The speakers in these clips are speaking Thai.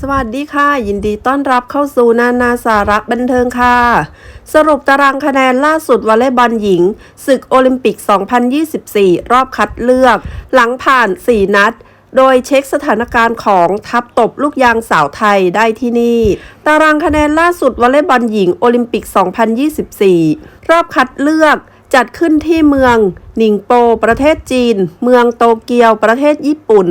สวัสดีค่ะ ยินดีต้อนรับเข้าสู่นานาสาระบันเทิงค่ะ สรุปตารางคะแนนล่าสุดวอลเลย์บอลหญิง ศึกโอลิมปิก 2024 รอบคัดเลือก หลังผ่าน 4 นัด โดยเช็คสถานการณ์ของทัพตบลูกยางสาวไทยได้ที่นี่ ตารางคะแนนล่าสุดวอลเลย์บอลหญิงโอลิมปิก 2024 รอบคัดเลือกจัดขึ้นที่เมืองนิงโป ประเทศจีน เมืองโตเกียว ประเทศญี่ปุ่น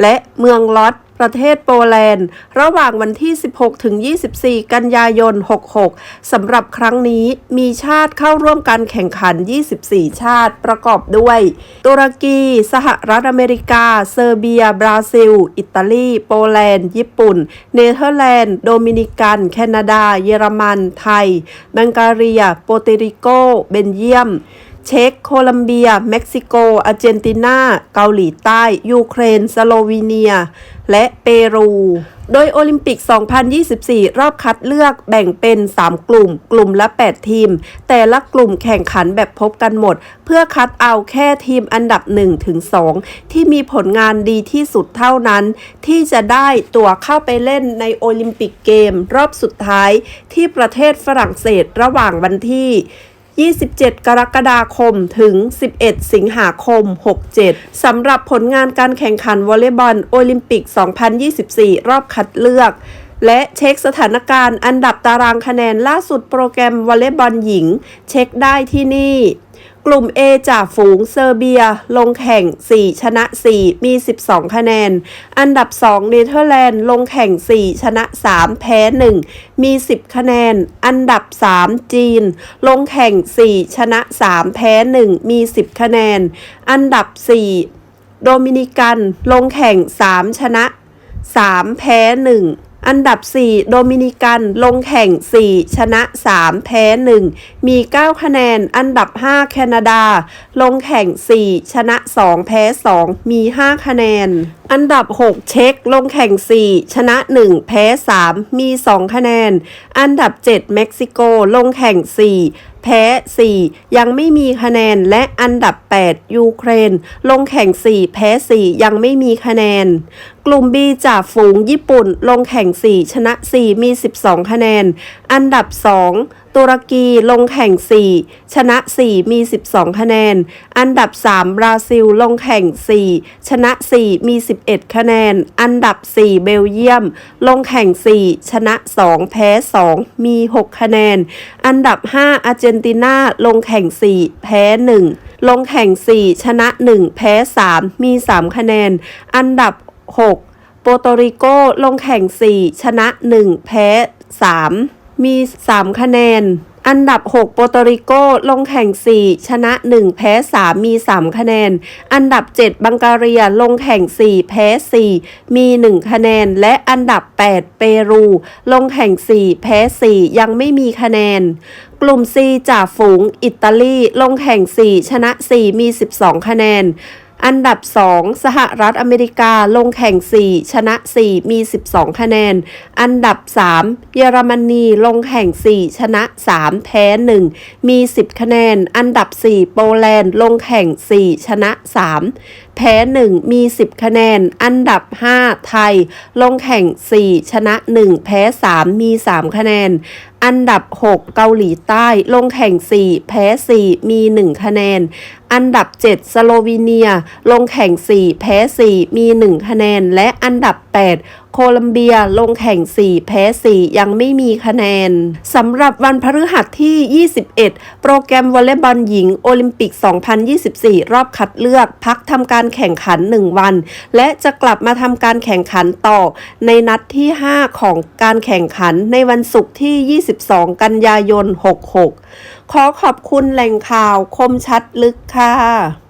และเมืองลอต ประเทศโปแลนด์ ระหว่างวันที่ 16 ถึง 24 กันยายน 66 สำหรับครั้งนี้มีชาติเข้าร่วมการแข่งขัน 24 ชาติประกอบด้วย ตุรกี สหรัฐอเมริกา เซอร์เบีย บราซิล อิตาลี โปแลนด์ ญี่ปุ่น เนเธอร์แลนด์ โดมินิกัน แคนาดา เยอรมัน ไทย บังการีย โปรตุริโก เบนเยียม เช็กโคลัมเบีย เม็กซิโก อาร์เจนตินา เกาหลีใต้ ยูเครน สโลวีเนีย และเปรู โดยโอลิมปิก 2024 รอบคัดเลือกแบ่งเป็น 3 กลุ่ม กลุ่มละ 8 ทีม แต่ละกลุ่มแข่งขันแบบพบกันหมด เพื่อคัดเอาแค่ทีมอันดับ1ถึง2ที่มีผลงานดีที่สุดเท่านั้น ที่จะได้ตั๋วเข้าไปเล่นในโอลิมปิกเกม รอบสุดท้ายที่ประเทศฝรั่งเศสระหว่างวันที่ 27 กรกฎาคม ถึง 11 สิงหาคม 67 สำหรับผลงานการแข่งขันวอลเลย์บอลโอลิมปิก 2024 รอบคัดเลือก และเช็คสถานการณ์อันดับตารางคะแนนล่าสุดโปรแกรมวอลเลย์บอลหญิง เช็คได้ที่นี่ กลุ่ม A จ่าฝูงเซอร์เบีย ลงแข่ง 4 ชนะ 4 มี 12 คะแนน อันดับ 2 เนเธอร์แลนด์ ลงแข่ง 4 ชนะ 3 แพ้ 1 มี 10 คะแนน อันดับ 3 จีน ลงแข่ง 4 ชนะ 3 แพ้ 1 มี 10 คะแนน อันดับ 4 โดมินิกัน ลงแข่ง 3 ชนะ 3 แพ้ 1 อันดับ 4 โดมินิกัน ลงแข่ง 4 ชนะ 3 แพ้ 1 มี 9 คะแนน อันดับ 5 แคนาดา ลงแข่ง 4 ชนะ 2 แพ้ 2 มี 5 คะแนน อันดับ 6 เช็กลงแข่ง 4 ชนะ 1 แพ้ 3 มี 2 คะแนน อันดับ 7 เม็กซิโก ลงแข่ง 4 แพ้ 4 ยังไม่มีคะแนนและอันดับ 8 ยูเครน ลงแข่ง 4 แพ้ 4 ยังไม่มีคะแนน กลุ่ม B จากฝูงญี่ปุ่น ลงแข่ง 4 ชนะ 4 มี 12 คะแนน อันดับ 2 ตุรกีลงแข่ง 4 ชนะ 4 มี 12 คะแนน อันดับ 3 บราซิลลงแข่ง 4 ชนะ 4 มี 11 คะแนน อันดับ 4 เบลเยียม ลงแข่ง 4 ชนะ 2 แพ้ 2 มี 6 คะแนน อันดับ 5 อาร์เจนตินาลงแข่ง 4 แพ้ 1 ลงแข่ง 4 ชนะ 1 แพ้ 3 มี 3 คะแนน อันดับ 6 โปโตริโกลงแข่ง 4 ชนะ 1 แพ้ 3 มี 3 คะแนน อันดับ 6 โปรโตริโกลงแข่ง 4 ชนะ 1 แพ้ 3 มี 3 คะแนน อันดับ 7 บังการียลงแข่ง 4 แพ้ 4 มี 1 คะแนน และอันดับ 8 เปรู ลงแข่ง 4 แพ้ 4 ยังไม่มีคะแนนกลุ่ม C จ่าฝูง อิตาลี ลงแข่ง 4 ชนะ 4 มี 12 คะแนน อันดับ 2 สหรัฐอเมริกาลงแข่ง 4 ชนะ 4 มี 12 คะแนน อันดับ 3 เยอรมนีลงแข่ง 4 ชนะ 3 แพ้ 1 มี 10 คะแนน อันดับ 4 โปแลนด์ลงแข่ง 4 ชนะ 3 แพ้ 1 มี 10 คะแนน อันดับ 5 ไทย ลงแข่ง 4 ชนะ 1 แพ้ 3 มี 3 คะแนนอันดับ 6 เกาหลีใต้ ลงแข่ง 4 แพ้ 4 มี 1 คะแนน อันดับ 7 สโลวีเนีย ลงแข่ง 4 แพ้ 4 มี 1 คะแนน และอันดับ 8โคลัมเบียลงแข่ง 4 แพ้ 4 ยังไม่มีคะแนนสำหรับวันพฤหัสที่ 21 โปรแกรมวอลเลย์บอลหญิงโอลิมปิก 2024 รอบคัดเลือก พักทำการแข่งขัน 1 วัน และจะกลับมาทำการแข่งขันต่อ ในนัดที่ 5 ของการแข่งขันในวันศุกร์ที่ 22 กันยายน 66 ขอขอบคุณแหล่งข่าวคมชัดลึกค่ะ